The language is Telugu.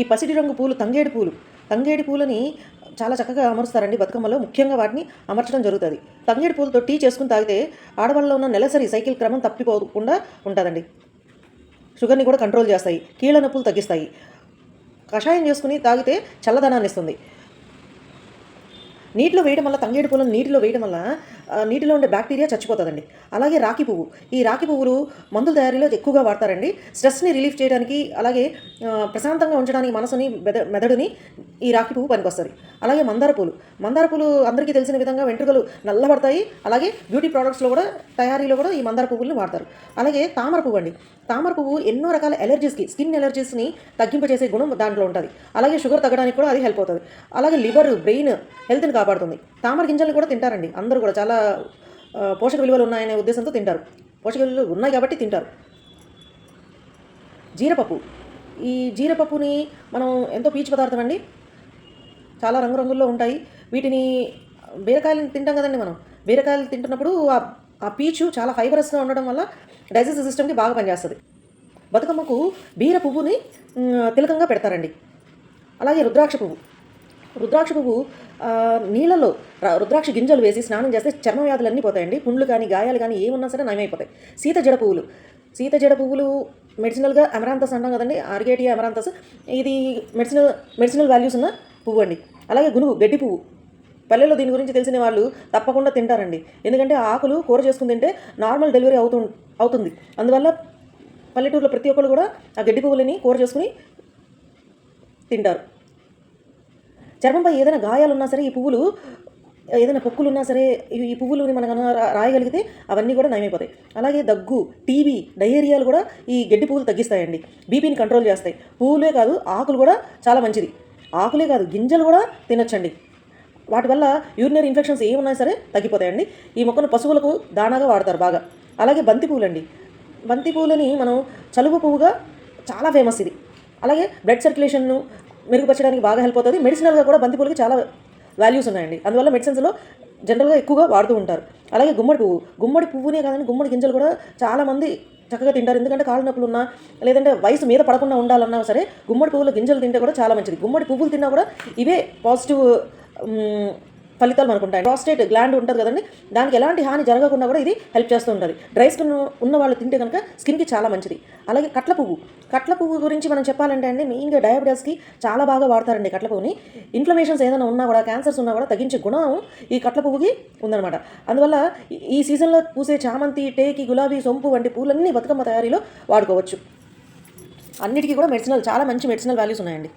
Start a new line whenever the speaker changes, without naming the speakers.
ఈ పసిడి రంగు పూలు తంగేడు పూలు. తంగేడు పూలని చాలా చక్కగా అమరుస్తారండి బతుకమ్మలో. ముఖ్యంగా వాటిని అమర్చడం జరుగుతుంది. తంగేడు పూలతో టీ చేసుకుని తాగితే ఆడవాళ్ళలో ఉన్న నెలసరి సైకిల్ క్రమం తప్పిపోకుండా ఉంటుందండి. షుగర్ని కూడా కంట్రోల్ చేస్తాయి. కీళ్ళ నొప్పులు తగ్గిస్తాయి. కషాయం చేసుకుని తాగితే చల్లదనాన్ని ఇస్తుంది నీటిలో వేయడం వల్ల తంగేడు పూలను నీటిలో వేయడం వల్ల నీటిలో ఉండే బ్యాక్టీరియా చచ్చిపోతుందండి. అలాగే రాకి పువ్వు. ఈ రాకి పువ్వులు మందుల తయారీలో ఎక్కువగా వాడతారండి. స్ట్రెస్ని రిలీఫ్ చేయడానికి అలాగే ప్రశాంతంగా ఉంచడానికి మనసుని మెద మెదడుని ఈ రాకి పువ్వు పనికొస్తుంది. అలాగే మందార పూలు. మందార పూలు అందరికీ తెలిసిన విధంగా వెంట్రుకలు నల్లబడతాయి. అలాగే బ్యూటీ ప్రోడక్ట్స్లో కూడా తయారీలో కూడా ఈ మందార పువ్వులను వాడతారు. అలాగే తామర పువ్వు అండి. తామర పువ్వు ఎన్నో రకాల ఎలర్జీస్కి స్కిన్ ఎలర్జీస్ని తగ్గింపజేసే గుణం దాంట్లో ఉంటుంది. అలాగే షుగర్ తగ్గడానికి కూడా అది హెల్ప్ అవుతుంది. అలాగే లివర్ బ్రెయిన్ హెల్త్ని కాపాడుతుంది. తామర గింజల్ని కూడా తింటారండి. అందరూ కూడా చాలా పోషక విలువలు ఉన్నాయనే ఉద్దేశంతో తింటారు. పోషక విలువలు ఉన్నాయి కాబట్టి తింటారు. జీరపప్పు. ఈ జీరపప్పుని మనం ఎంతో పీచు పదార్థం అండి. చాలా రంగురంగుల్లో ఉంటాయి. వీటిని బీరకాయలను తింటాం కదండి మనం. బీరకాయలు తింటున్నప్పుడు ఆ ఆ పీచు చాలా ఫైబరస్గా ఉండడం వల్ల డైజెస్టివ్ సిస్టమ్కి బాగా పనిచేస్తుంది. బతుకమ్మకు బీర పువ్వుని తిలకంగా పెడతారండి. అలాగే రుద్రాక్ష పువ్వు. రుద్రాక్ష పువ్వు నీళ్ళలో రుద్రాక్ష గింజలు వేసి స్నానం చేస్తే చర్మ వ్యాధులన్నీ పోతాయండి. పుండ్లు కానీ గాయాలు కానీ ఏమున్నా సరే నయమైపోతాయి. సీత జడ పువ్వులు. సీత జడ పువ్వులు మెడిసినల్గా అమరాంతస్ అంటాం కదండి. ఆర్గేటియా అమరాంతస్. ఇది మెడిసినల్ మెడిసినల్ వాల్యూస్ ఉన్న పువ్వు అండి. అలాగే గునుగు గడ్డి పువ్వు. పల్లెల్లో దీని గురించి తెలిసిన వాళ్ళు తప్పకుండా తింటారండి. ఎందుకంటే ఆకులు కూర చేసుకుని తింటే నార్మల్ డెలివరీ అవుతు అవుతుంది. అందువల్ల పల్లెటూరులో ప్రతి ఒక్కరు కూడా ఆ గడ్డి పువ్వులని కూర చేసుకుని తింటారు. చర్మంపై ఏదైనా గాయాలు ఉన్నా సరే ఈ పువ్వులు ఏదైనా పొక్కులు ఉన్నా సరే ఈ పువ్వులని మనం రాయగలిగితే అవన్నీ కూడా నయమైపోతాయి. అలాగే దగ్గు టీబీ డయేరియాలు కూడా ఈ గడ్డి పువ్వులు తగ్గిస్తాయండి. బీపీని కంట్రోల్ చేస్తాయి. పువ్వులే కాదు ఆకులు కూడా చాలా మంచిది. ఆకులే కాదు గింజలు కూడా తినొచ్చండి. వాటి వల్ల యూరినరీ ఇన్ఫెక్షన్స్ ఏమున్నా సరే తగ్గిపోతాయండి. ఈ మొక్కను పశువులకు దానాగా వాడతారు బాగా. అలాగే బంతి పువ్వులండి. బంతి పువ్వులని మనం చలువ పువ్వుగా చాలా ఫేమస్ ఇది. అలాగే బ్లడ్ సర్క్యులేషన్ను మెరుగుపరచడానికి బాగా హెల్ప్ అవుతుంది. మెడిసినల్గా కూడా బంతిపూలకి చాలా వాల్యూస్ ఉన్నాయండి. అందువల్ల మెడిసిన్స్లో జనరల్గా ఎక్కువగా వాడుతూ ఉంటారు. అలాగే గుమ్మడి పువ్వు గుమ్మడి పువ్వునే కాదని గుమ్మడి గింజలు కూడా చాలామంది చక్కగా తింటారు. ఎందుకంటే కాళ్ళ నొప్పులు ఉన్నా లేదంటే వయసు మీద పడకుండా ఉండాలన్నా సరే గుమ్మడి పువ్వుల గింజలు తింటే కూడా చాలా మంచిది. గుమ్మడి పువ్వులు తిన్నా కూడా ఇవే పాజిటివ్ ఫలితాలు మనకు ఉంటాయి. ప్రాస్టేట్ గ్లాండ్ ఉంటుంది కదండి దానికి ఎలాంటి హాని జరగకుండా కూడా ఇది హెల్ప్ చేస్తూ ఉంటుంది. డ్రై స్కిన్ ఉన్న వాళ్ళు తింటే కనుక స్కిన్కి చాలా మంచిది. అలాగే కట్ల పువ్వు. కట్ల పువ్వు గురించి మనం చెప్పాలంటే అండి మెయిన్గా డయాబెటీస్కి చాలా బాగా వాడతారండి కట్ల పువ్వుని. ఇన్ఫ్లమేషన్స్ ఏదైనా ఉన్నా కూడా క్యాన్సర్స్ ఉన్నా కూడా తగ్గించే గుణం ఈ కట్ల పువ్వుకి ఉందన్నమాట. అందువల్ల ఈ- సీజన్లో పూసే చామంతి టేకి గులాబీ సొంపు వంటి పూలన్నీ బతుకమ్మ తయారీలో వాడుకోవచ్చు. అన్నిటికీ కూడా మెడిసినల్ చాలా మంచి మెడిసినల్ వాల్యూస్ ఉన్నాయండి.